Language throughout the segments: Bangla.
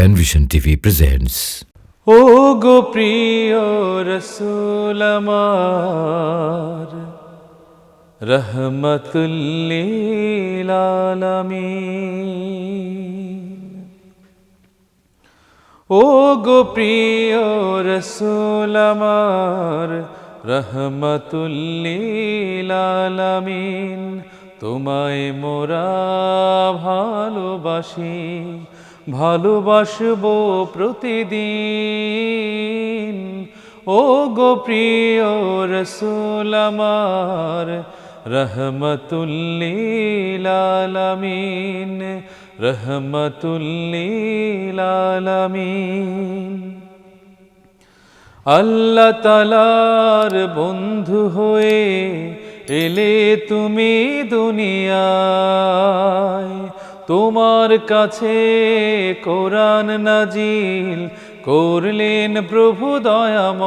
Penvision TV presents ও গো প্রিয় রসুল আমার ও গো প্রিয় রসুল আমার, রহমতুল্লিল তোমায় মোরা ভালোবাসি ভালোবাসবো প্রতিদিন। ও গো প্রিয় রসুল আমার, রহমতুল্লিল আলামিন রহমতুল্লিল আলামিন। আল্লাহ তালার বন্ধু হয়ে এলে তুমি দুনিয়ায়। তোমার কাছে কোরআন নাজিল করলেন প্রভু দয়াময়।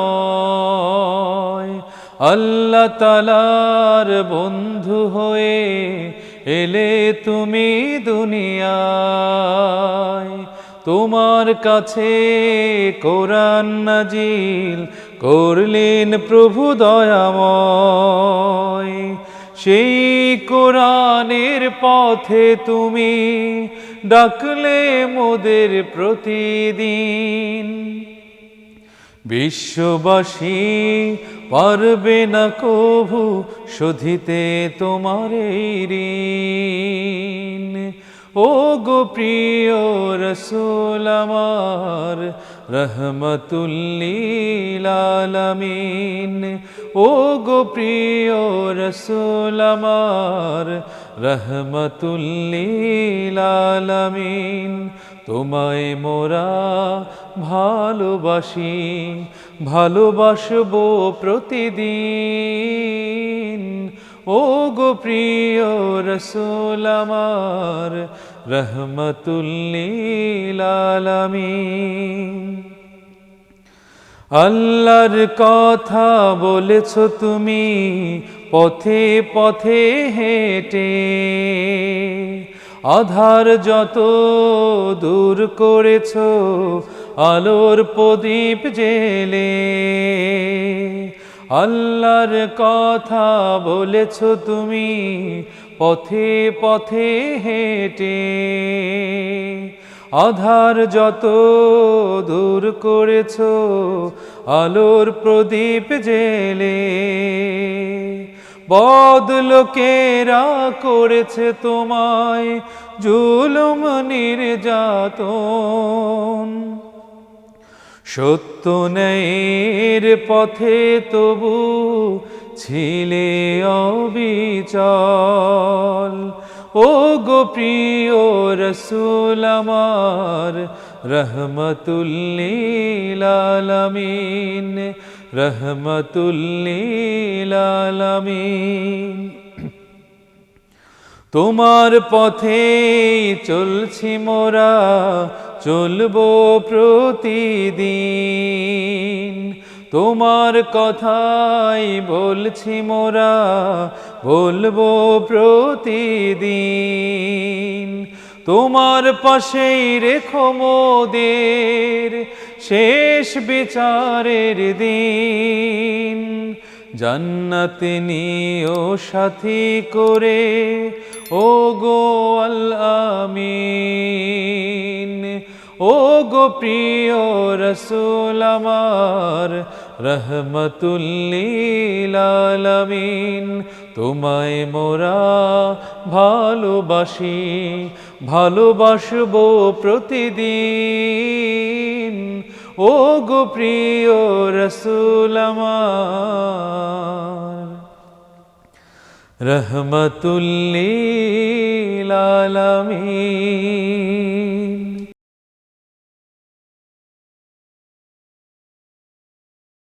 আল্লাহ তালার বন্ধু হয়ে এলে তুমি দুনিয়ায়। তোমার কাছে কোরআন নাজিল করলেন প্রভু দয়াময়। সেই কোরআনের পথে তুমি ডাকলে মোদের প্রতিদিন। বিশ্ববাসী, পারবে না কভু শোধিতে তোমার ঋণ। ও গো প্রিয় রসুল আমার রহমতুল্লিল আলামিন ও গো প্রিয় রসুল আমার রহমতুল্লিল আলামিন তোমায় মোরা ভালোবাসি, ভালোবাসবো প্রতিদিন। ও গো প্রিয় রসুল আমার রহমতুল্লিল আলামিন। আল্লাহর কথা বলেছ তুমি, পথে পথে হেঁটে। আধার যত দূর করেছ, আলোর প্রদীপ জেলে। আল্লাহর কথা বলেছ তুমি পথে পথে হেঁটে আধার যত দূর করেছ, আলোর প্রদীপ জেলে বদলোকেরা করেছে তোমায় জুলুম নির্যাতন। সত্য ন্যায়ের পথে তবু ছিলে অবিচল। ও গো প্রিয় রসুল আমার, রহমতুল্লিল আলামিন রহমতুল্লিল আলামিন। তোমার পথে চলছি মোরা, চলবো প্রতিদিন। তোমার কথাই বলছি মোরা, বলব প্রতিদিন। তোমার পাশেই রেখো মোদের শেষ বিচারের দিন। জান্নাতে নিও সাথী করে ও গো আমিন ও গো প্রিয় রসুল আমার রহমতুল্লিল আলামিন তোমায় মোরা ভালোবাসি ভালোবাসবো প্রতিদিন। ও গো প্রিয় রসুল আমার রহমতুল্লিল আলামিন